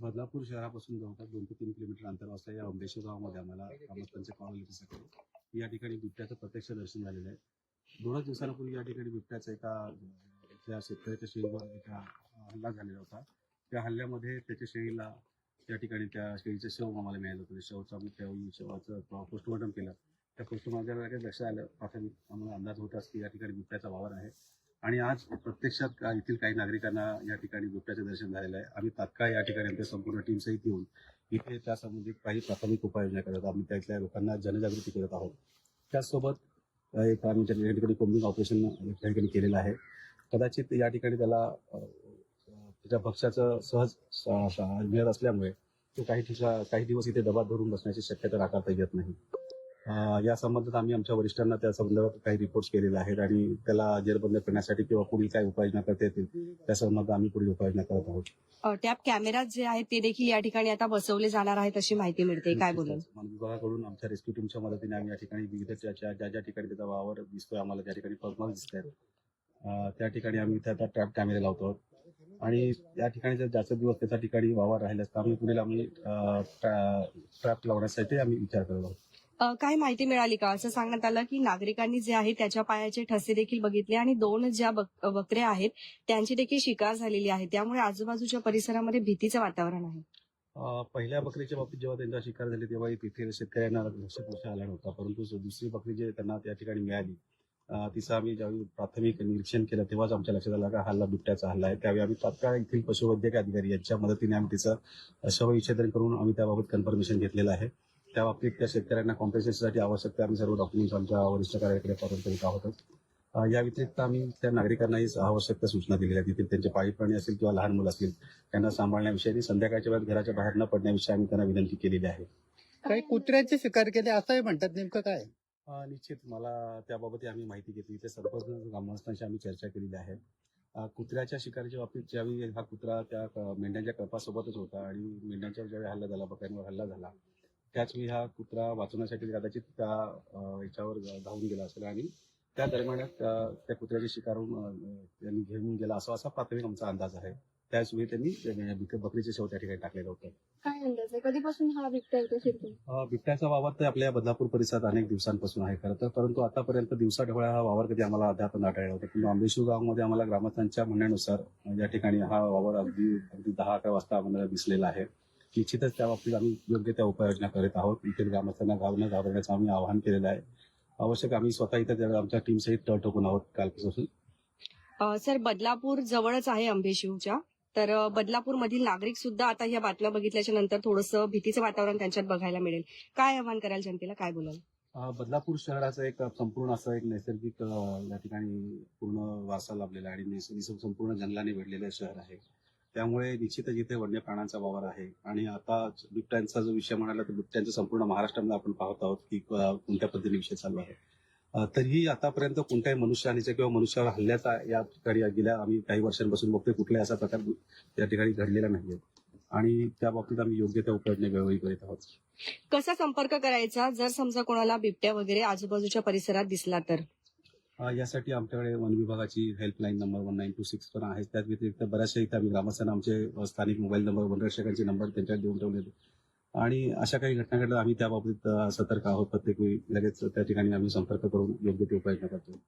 बदलापूर शहरापासून जवळपास दोन ते तीन किलोमीटर अंतर असलेल्या या अंबेश्वर गावामध्ये आम्हाला ग्रामस्थांचे कॉल येण्यासाठी या ठिकाणी बिबट्याचं प्रत्यक्ष दर्शन झालेलं आहे. दोनच दिवसांपूर्वी या ठिकाणी बिबट्याचा एका त्या शेतकऱ्याच्या शेळीवर एका हल्ला झालेला होता. त्या हल्ल्यामध्ये त्याच्या शेळीला त्या ठिकाणी त्या शेळीचं शव आम्हाला मिळालं होतं. शवचा आम्ही त्यावेळी शवाचं पोस्टमॉर्टम केलं. त्या पोस्टमॉर्टम लगेच लक्षात आलं प्राथमिक आम्हाला अंदाज होताच की या ठिकाणी बिबट्याचा वावर आहे. आणि आज प्रत्यक्षात का- येथील काही नागरिकांना या ठिकाणी बिबट्याचं दर्शन झालेलं आहे. आम्ही तात्काळ या ठिकाणी आमच्या संपूर्ण टीम सहित येऊन इथे त्या संबंधित काही प्राथमिक उपाययोजना करत आहोत. आम्ही त्यातल्या लोकांना जनजागृती करत आहोत. त्याचसोबत एक आम्ही या ठिकाणी कोम्बिंग ऑपरेशन या ठिकाणी केलेलं आहे. कदाचित या ठिकाणी त्याला त्याच्या भक्ष्याचं सहज मिळत असल्यामुळे तो काही ठिकाण काही दिवस इथे दबात धरून बसण्याची शक्यता नाकारता येत नाही. या संबंधात आम्ही आमच्या वरिष्ठांना त्या संदर्भात काही रिपोर्ट्स केलेले आहेत आणि त्याला जेरबंद करण्यासाठी किंवा पुढील काय उपाययोजना करता येतील त्या संबंधात आम्ही पुढील उपाययोजना करत आहोत. टॅप कॅमेरा जे आहेत ते देखील या ठिकाणी आता बसवले जाणार आहेत अशी माहिती मिळते. काय बोलाल वन विभागाकडून आमच्या रेस्क्यू टीमच्या मदतीने आम्ही या ठिकाणी विविध ज्या ज्या ठिकाणी त्याचा वावर दिसतोय आम्हाला ज्या ठिकाणी पगमाल दिसत आहेत त्या ठिकाणी आम्ही त्या ट्रॅप कॅमेरे लावतो आणि या ठिकाणी जर जास्त दिवस त्याच्या ठिकाणी वावर राहिला तर आम्ही पुढील आम्ही ट्रॅप लावण्यासाठी आम्ही विचार करत आहोत. काय माहिती मिळाली का? असं सांगण्यात आलं की नागरिकांनी जे आहे त्याच्या पायाचे ठसे देखील बघितले आणि दोन ज्या बक- बकऱ्या आहेत त्यांची देखील शिकार झालेली आहे. त्यामुळे आजूबाजूच्या परिसरामध्ये भीतीचं वातावरण आहे. पहिल्या बकरीच्या बाबतीत जेव्हा त्यांचा शिकार झाली तेव्हा तिथे शेतकऱ्यांना लक्ष पोषण आला नव्हता परंतु दुसरी बकरी जे त्यांना त्या ठिकाणी मिळाली. तिचं आम्ही ज्यावेळी प्राथमिक निरीक्षण केलं तेव्हाच आमच्या लक्षात आलं का हल्ला बिबट्याचा हल्ला आहे. त्यावेळी आम्ही तात्काळ येथील पशुवैद्यकीय अधिकारी यांच्या मदतीने आम्ही तिचं शवविच्छेदन करून आम्ही त्याबाबत कन्फर्मेशन घेतलेलं आहे. त्या बाबतीत त्या शेतकऱ्यांना कॉम्पेन्सेशनसाठी आवश्यक ते आम्ही सर्व डॉक्युमेंट्स आमच्या वरिष्ठ कार्याकडे पाठवून करीत आहोत या व्यतिरिक्त आम्ही त्या नागरिकांनाही आवश्यक त्या सूचना दिलेल्या आहेत. तिथे त्यांचे पाळीव प्राणी असतील किंवा लहान मुलं असतील त्यांना सांभाळण्याविषयी आणि संध्याकाळच्या वेळात घराच्या बाहेर न पडण्याविषयी आम्ही त्यांना विनंती केलेली आहे. काही कुत्र्याचे शिकार केले असंही म्हणतात नेमकं काय? निश्चित मला त्याबाबत आम्ही माहिती घेतली. ते संपर्क ग्रामस्थांशी आम्ही चर्चा केलेली आहे. कुत्र्याच्या शिकारीच्या बाबतीत ज्यावेळी हा कुत्रा त्या मेंढ्यांच्या कळपासोबतच होता आणि मेंढ्यांच्या ज्यावेळी हल्ला झाला बकऱ्यांवर हल्ला झाला त्याचवेळी हा कुत्रा वाचवण्यासाठी कदाचित त्या याच्यावर धावून गेला असेल आणि त्या दरम्यान त्या कुत्र्याची शिकारून त्यांनी घेऊन गेला असा असा प्राथमिक आमचा अंदाज आहे. त्याचवेळी त्यांनी अ, बिक- बकरीचे शव त्या ठिकाणी टाकलेलं होतं. काय अंदाज आहे? कधीपासून हा बिबट्या इथे शिरतो अ, बिबट्याचा वावर तर आपल्या बदलापूर परिसरात अनेक दिवसांपासून आहे खरं तर परंतु आतापर्यंत दिवसा ढवळ्या हा वावर कधी आम्हाला अद्याप आढळला होता. पण आंबेश्वर गावामध्ये आम्हाला ग्रामस्थांच्या म्हणण्यानुसार या ठिकाणी हा वावर अगदी अगदी दहा अकरा वाजता आम्हाला दिसलेला आहे. निश्चितच त्या बाबतीत आम्ही योग्य त्या उपाययोजना करीत आहोत. इथे ग्रामस्थांना गाव न घाबरण्याचं आम्ही आवाहन केलेलं आहे. आवश्यक आम्ही स्वतः इथे आमच्या टीम सहित तळ ठोकून आहोत कालपासून. सर बदलापूर जवळच आहे अंबेशिवच्या तर अ, बदलापूरमधील नागरिक सुद्धा आता या बातम्या बघितल्याच्या नंतर थोडंसं भीतीचं वातावरण त्यांच्यात बघायला मिळेल. काय आव्हान कराल जनतेला? काय बोलाल? बदलापूर शहराचं एक संपूर्ण असं एक नैसर्गिक या ठिकाणी पूर्ण वारसा लाभलेला आहे आणि नैसर्गिक संपूर्ण जंगलाने वेढलेलं शहर आहे. त्यामुळे निश्चितच इथे वन्य प्राण्यांचा वावर आहे. आणि आता बिबट्यांचा जो विषय म्हणाला तर बिबट्यांचा संपूर्ण महाराष्ट्रामध्ये आपण पाहत आहोत की कोणत्या पद्धतीने विषय चालू आहे. तरीही आतापर्यंत कोणत्याही मनुष्यहानीचा किंवा मनुष्यावर हल्ल्याचा या ठिकाणी गेल्या आम्ही काही वर्षांपासून बघतोय कुठलाही असा प्रकार या ठिकाणी घडलेला नाहीये. आणि त्या बाबतीत आम्ही योग्य त्या उपाययोजना वेळोवेळी करीत आहोत. कसा संपर्क करायचा? जर समजा कोणाला बिबट्या वगैरे आजूबाजूच्या परिसरात दिसला तर? यासाठी आमच्याकडे वन विभागाची helpline number one nine two six पण आहे. त्याच व्यतिरिक्त बऱ्याचशा इथे आम्ही ग्रामस्थांना आमचे स्थानिक मोबाईल नंबर वनरक्षकांचे नंबर त्यांच्या देऊन ठेवलेले आणि अशा काही घटना घडल्या आम्ही त्या बाबतीत सतर्क आहोत. प्रत्येक वेळी लगेच त्या ठिकाणी आम्ही संपर्क करून योग्य ते उपाययोजना करतो.